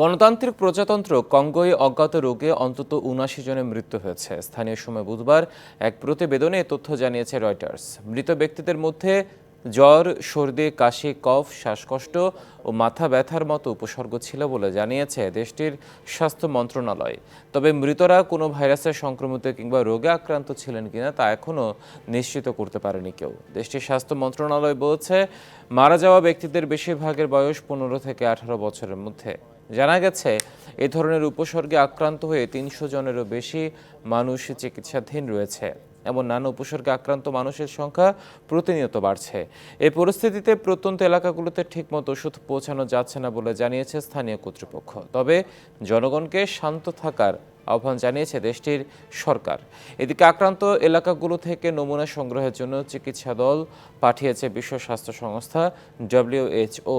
গণতান্ত্রিক প্রজাতন্ত্র কঙ্গোয় অজ্ঞাত রোগে অন্তত উনাশি জনের মৃত্যু হয়েছে। স্থানীয় সময় বুধবার এক প্রতিবেদনে তথ্য জানিয়েছে রয়টার্স। মৃত ব্যক্তিদের মধ্যে জ্বর, সর্দি, কাশি, কফ, শ্বাসকষ্ট ও মাথা ব্যথার মতো উপসর্গ ছিল বলে জানিয়েছে দেশটির স্বাস্থ্য মন্ত্রণালয়। তবে মৃতরা কোনো ভাইরাসের সংক্রমিত কিংবা রোগে আক্রান্ত ছিলেন কিনা তা এখনও নিশ্চিত করতে পারেনি কেউ। দেশটির স্বাস্থ্য মন্ত্রণালয় বলছে, মারা যাওয়া ব্যক্তিদের বেশিরভাগের বয়স পনেরো থেকে আঠারো বছরের মধ্যে। জানা গেছে, এ ধরনের উপসর্গে আক্রান্ত হয়ে তিনশো জনেরও বেশি মানুষ চিকিৎসাধীন রয়েছে। এমন নানা উপসর্গে আক্রান্ত মানুষের সংখ্যা প্রতিনিয়ত বাড়ছে। এই পরিস্থিতিতে প্রত্যন্ত এলাকাগুলোতে ঠিকমতো ওষুধ পৌঁছানো যাচ্ছে না বলে জানিয়েছে স্থানীয় কর্তৃপক্ষ। তবে জনগণকে শান্ত থাকার আহ্বান জানিয়েছে দেশটির সরকার। এদিকে আক্রান্ত এলাকাগুলো থেকে নমুনা সংগ্রহের জন্য চিকিৎসা দল পাঠিয়েছে বিশ্ব স্বাস্থ্য সংস্থা ডব্লিউএইচও